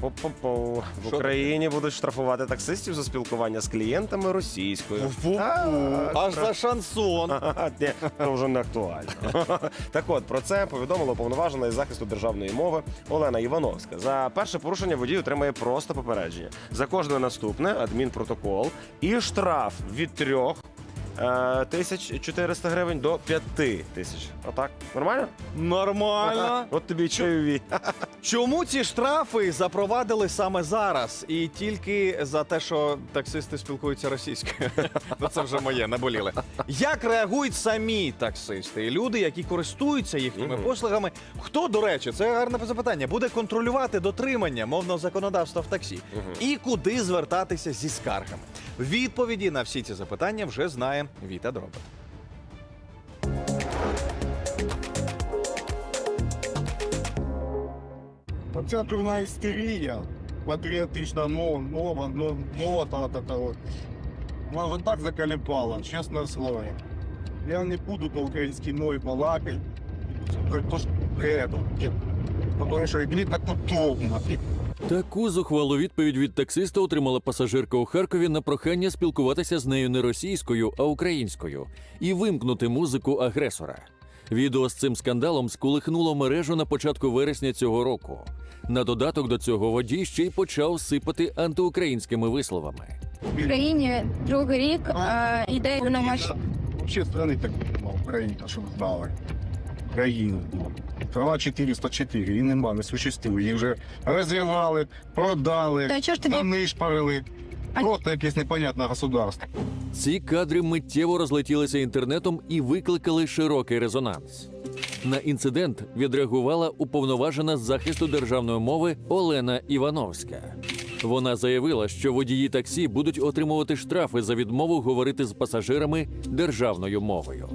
По-по-по. В Що Україні будуть штрафувати таксистів за спілкування з клієнтами російською. Так. Аж за шансон. Ні, це вже не актуально. Так от про це повідомила уповноважена із захисту державної мови Олена Івановська. За перше порушення водій отримає просто попередження. За кожне наступне адмінпротокол і штраф від трьох. Е, Тисяч 400 гривень до 5 тисяч. Отак. Нормально? Нормально. От тобі чайові. Чому ці штрафи запровадили саме зараз? І тільки за те, що таксисти спілкуються російською. Ну це вже моє, наболіли. Як реагують самі таксисти і люди, які користуються їхніми послугами? Хто, до речі, це гарне запитання, буде контролювати дотримання мовного законодавства в таксі? І куди звертатися зі скаргами? Відповіді на всі ці запитання вже знає Віта Дробот. Оця дурна істерія, патріотична мова, ну, мова та та та от. Вона так заколебала, чесне слово. Я не буду по українській мові балакати, то ж кредо. Тому що мені так удобно. Таку зухвалу відповідь від таксиста отримала пасажирка у Харкові на прохання спілкуватися з нею не російською, а українською і вимкнути музику агресора. Відео з цим скандалом сколихнуло мережу на початку вересня цього року. На додаток до цього водій ще й почав сипати антиукраїнськими висловами. В Україні другий рік е, йде повномасштабна Взагалі страни так нема, Україна, щоб знали. Країну. Права 404, її нема, не существує. Її вже розвивали, продали, Та чого ж тоді- занишпарили. А- Просто якесь непонятне государство. Ці кадри миттєво розлетілися інтернетом і викликали широкий резонанс. На інцидент відреагувала уповноважена з захисту державної мови Олена Івановська. Вона заявила, що водії таксі будуть отримувати штрафи за відмову говорити з пасажирами державною мовою.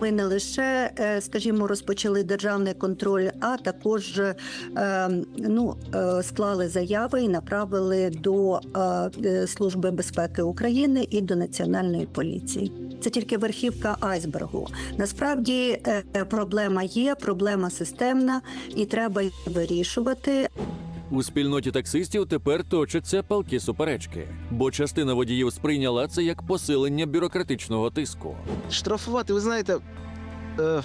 Ми не лише, е, скажімо, розпочали державний контроль, а також е, ну, е, склали заяви і направили до Служби безпеки України і до Національної поліції. Це тільки верхівка айсбергу. Насправді проблема є, проблема системна, і треба вирішувати. У спільноті таксистів тепер точаться палки суперечки, бо частина водіїв сприйняла це як посилення бюрократичного тиску. штрафувати, ви знаєте, е,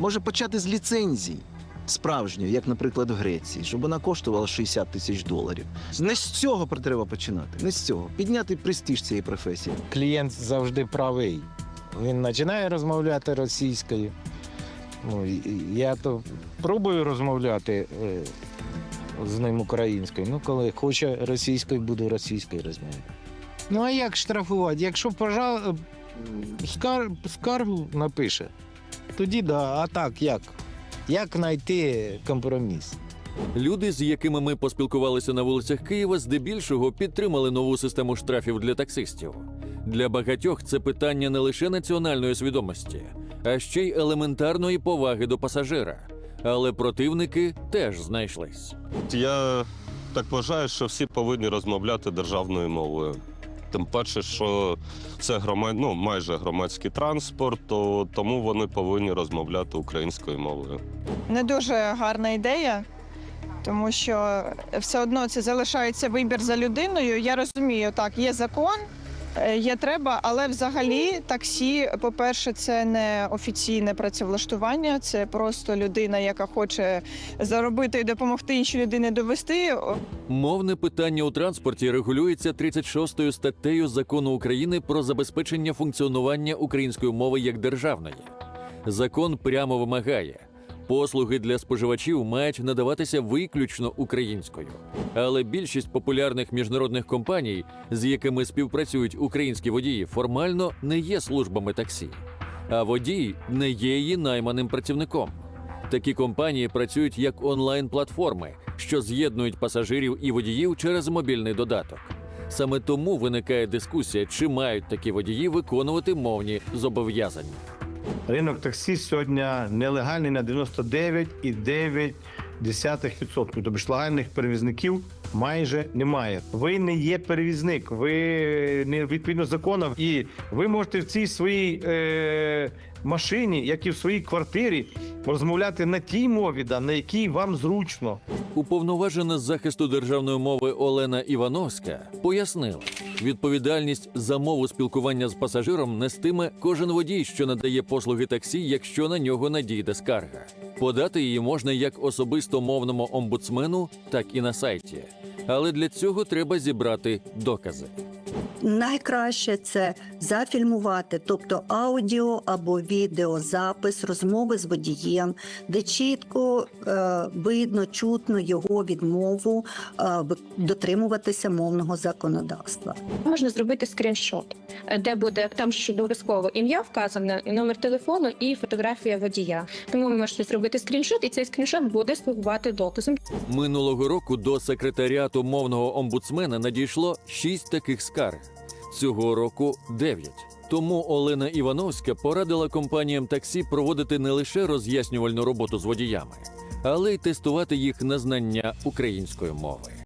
може почати з ліцензії справжньої, як, наприклад, в Греції, щоб вона коштувала 60 тисяч доларів. Не з цього треба починати, не з цього. Підняти престиж цієї професії. клієнт завжди правий. Він починає розмовляти російською. Ну, я то пробую розмовляти е, з ним українською. Ну, коли хоче російською, буду російською розмовляти. Ну, а як штрафувати? Якщо пожал... скар... скаргу напише, тоді да, а так як? Як знайти компроміс? Люди, з якими ми поспілкувалися на вулицях Києва, здебільшого підтримали нову систему штрафів для таксистів. Для багатьох це питання не лише національної свідомості, а ще й елементарної поваги до пасажира. Але противники теж знайшлись. Я так вважаю, що всі повинні розмовляти державною мовою. Тим паче, що це громад... ну, майже громадський транспорт, то тому вони повинні розмовляти українською мовою. не дуже гарна ідея, тому що все одно це залишається вибір за людиною. Я розумію, так, є закон, є треба, але взагалі таксі, по-перше, це не офіційне працевлаштування, це просто людина, яка хоче заробити і допомогти іншій людині довести. Мовне питання у транспорті регулюється 36 статтею закону України про забезпечення функціонування української мови як державної. Закон прямо вимагає. Послуги для споживачів мають надаватися виключно українською. Але більшість популярних міжнародних компаній, з якими співпрацюють українські водії, формально не є службами таксі, а водій не є її найманим працівником. Такі компанії працюють як онлайн-платформи, що з'єднують пасажирів і водіїв через мобільний додаток. Саме тому виникає дискусія, чи мають такі водії виконувати мовні зобов'язання. Ринок таксі сьогодні нелегальний на 99,9 тобто бешлагальних перевізників майже немає. Ви не є перевізник, ви не відповідно законам, і ви можете в цій своїй е, машині, як і в своїй квартирі, розмовляти на тій мові, да, на якій вам зручно. Уповноважена з захисту державної мови Олена Івановська пояснила, відповідальність за мову спілкування з пасажиром нестиме кожен водій, що надає послуги таксі, якщо на нього надійде скарга. Подати її можна як особисто мовному омбудсмену, так і на сайті. Але для цього треба зібрати докази. Найкраще це зафільмувати, тобто аудіо або відеозапис розмови з водієм, де чітко е, видно, чутно його відмову е, дотримуватися мовного законодавства. Можна зробити скріншот, е, де буде там ж обов'язково ім'я вказане, номер телефону і фотографія водія. Тому ви можете зробити скріншот, і цей скріншот буде слугувати доказом. Минулого року до секретаріату мовного омбудсмена надійшло шість таких скарг. Цього року дев'ять. Тому Олена Івановська порадила компаніям таксі проводити не лише роз'яснювальну роботу з водіями, але й тестувати їх на знання української мови.